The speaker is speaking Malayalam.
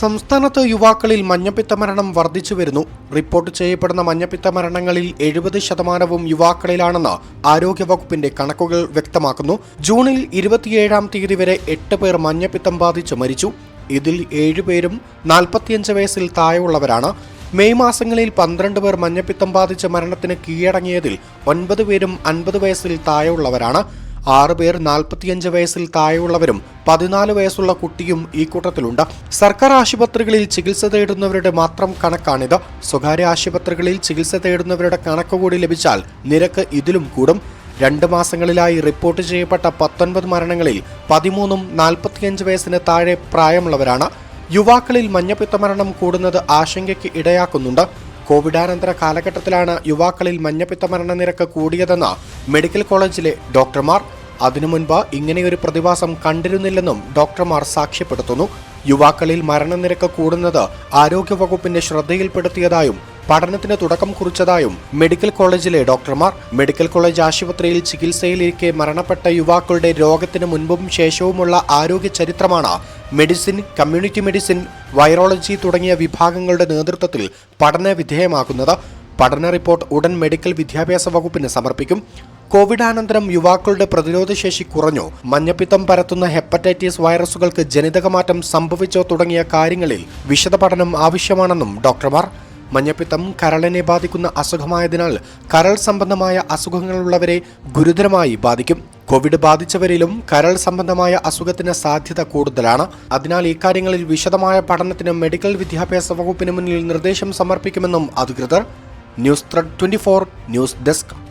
സംസ്ഥാനത്ത് യുവാക്കളിൽ മഞ്ഞപ്പിത്ത മരണം വർദ്ധിച്ചു വരുന്നു. റിപ്പോർട്ട് ചെയ്യപ്പെടുന്ന മഞ്ഞപ്പിത്ത മരണങ്ങളിൽ എഴുപത് ശതമാനവും യുവാക്കളിലാണെന്ന് ആരോഗ്യവകുപ്പിന്റെ കണക്കുകൾ വ്യക്തമാക്കുന്നു. ജൂണിൽ ഇരുപത്തിയേഴാം തീയതി വരെ എട്ട് പേർ മഞ്ഞപ്പിത്തം ബാധിച്ച് മരിച്ചു. ഇതിൽ ഏഴുപേരും നാൽപ്പത്തിയഞ്ച് വയസ്സിൽ താഴെയുള്ളവരാണ്. മെയ് മാസങ്ങളിൽ പന്ത്രണ്ട് പേർ മഞ്ഞപ്പിത്തം ബാധിച്ച് മരണത്തിന് കീഴടങ്ങിയതിൽ ഒൻപത് പേരും അൻപത് വയസ്സിൽ താഴെയുള്ളവരാണ്. ആറ് പേർ നാൽപ്പത്തിയഞ്ച് വയസ്സിൽ താഴെയുള്ളവരും പതിനാല് വയസ്സുള്ള കുട്ടിയും ഈ കൂട്ടത്തിലുണ്ട്. സർക്കാർ ആശുപത്രികളിൽ ചികിത്സ തേടുന്നവരുടെ മാത്രം കണക്കാണിത്. സ്വകാര്യ ആശുപത്രികളിൽ ചികിത്സ തേടുന്നവരുടെ കണക്ക് കൂടി ലഭിച്ചാൽ നിരക്ക് ഇതിലും കൂടും. രണ്ട് മാസങ്ങളിലായി റിപ്പോർട്ട് ചെയ്യപ്പെട്ട പത്തൊൻപത് മരണങ്ങളിൽ പതിമൂന്നും നാൽപ്പത്തിയഞ്ച് വയസ്സിന് താഴെ പ്രായമുള്ളവരാണ്. യുവാക്കളിൽ മഞ്ഞപ്പിത്ത മരണം കൂടുന്നത് ആശങ്കയ്ക്ക് ഇടയാക്കുന്നുണ്ട്. കോവിഡാനന്തര കാലഘട്ടത്തിലാണ് യുവാക്കളിൽ മഞ്ഞപ്പിത്ത മരണനിരക്ക് കൂടിയതെന്ന് മെഡിക്കൽ കോളേജിലെ ഡോക്ടർമാർ. അതിനു മുൻപ് ഇങ്ങനെയൊരു പ്രതിഭാസം കണ്ടിരുന്നില്ലെന്നും ഡോക്ടർമാർ സാക്ഷ്യപ്പെടുത്തുന്നു. യുവാക്കളിൽ മരണനിരക്ക് കൂടുന്നത് ആരോഗ്യവകുപ്പിന്റെ ശ്രദ്ധയിൽപ്പെടുത്തിയതായും പഠനത്തിന് തുടക്കം കുറിച്ചതായും മെഡിക്കൽ കോളേജിലെ ഡോക്ടർമാർ മെഡിക്കൽ കോളേജ് ആശുപത്രിയിൽ ചികിത്സയിലിരിക്കെ മരണപ്പെട്ട യുവാക്കളുടെ രോഗത്തിന് മുൻപും ശേഷവുമുള്ള ആരോഗ്യ ചരിത്രമാണ് മെഡിസിൻ കമ്മ്യൂണിറ്റി മെഡിസിൻ വൈറോളജി തുടങ്ങിയ വിഭാഗങ്ങളുടെ നേതൃത്വത്തിൽ പഠന വിധേയമാക്കുന്നത് പഠന റിപ്പോർട്ട് ഉടൻ മെഡിക്കൽ വിദ്യാഭ്യാസ വകുപ്പിന് സമർപ്പിക്കും. കോവിഡാനന്തരം യുവാക്കളുടെ പ്രതിരോധശേഷി കുറഞ്ഞു. മഞ്ഞപ്പിത്തം പരത്തുന്ന ഹെപ്പറ്റൈറ്റിസ് വൈറസുകൾക്ക് ജനിതകമാറ്റം സംഭവിച്ചോ തുടങ്ങിയ കാര്യങ്ങളിൽ വിശദ പഠനം ആവശ്യമാണെന്നും ഡോക്ടർമാർ മഞ്ഞപ്പിത്തം കരളിനെ ബാധിക്കുന്ന അസുഖമായതിനാൽ കരൾ സംബന്ധമായ അസുഖങ്ങളുള്ളവരെ ഗുരുതരമായി ബാധിക്കും. കോവിഡ് ബാധിച്ചവരിലും കരൾ സംബന്ധമായ അസുഖത്തിന് സാധ്യത കൂടുതലാണ്. അതിനാൽ ഇക്കാര്യങ്ങളിൽ വിശദമായ പഠനത്തിന് മെഡിക്കൽ വിദ്യാഭ്യാസ വകുപ്പിന് മുന്നിൽ നിർദ്ദേശം സമർപ്പിക്കുമെന്നും അധികൃതർ. News thread twenty news desk.